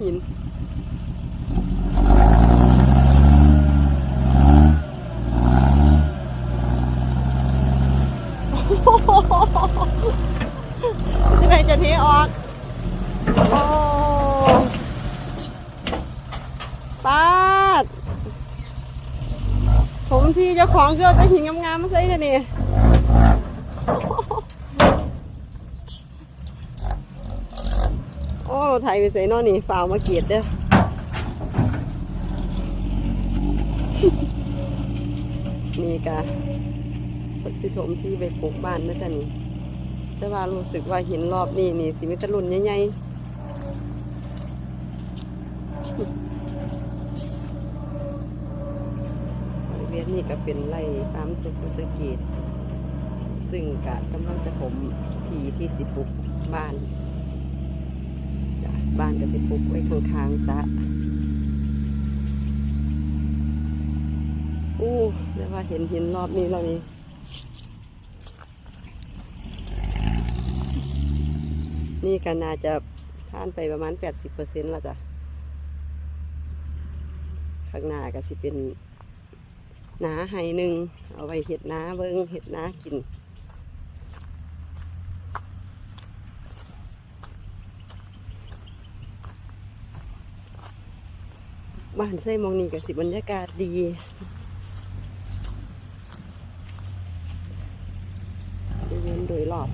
หินจะไหนจะเทออกโอ้ปาด ผมที่เจ้าของเกลือจะหินงามๆมาใส่เลยนี่ ไทยไปใส่นอนี่ฝ่าวมาเกียดเด้อนี่กะปฏิถมที่ไปปลูกบ้านเมื่อแต่นี่แต่ว่ารู้สึกว่าหินรอบนี้นี่สิมิตรรุ่นใหญ่ๆบริเวณนี้ก็เป็นไร่ตามสุขสกีดซึ่งกะกำลังจะผมทีที่สิปลูกบ้าน บ้านก็สิปลูกไว้ข้างๆสระอู้เรียกว่าเห็นหินรอบนี้แล้วนี่นี่ก็น่าจะทานไปประมาณแปดสิบเปอร์เซ็นต์แล้วจ้ะ ข้างหน้าก็สิเป็นหนาไห้หนึ่งเอาไว้เห็ดหนาเบิงเห็ดหนากิน บ้านไส้มองนี่ก็สิบรรยากาศดีบริเวณโดยรอบ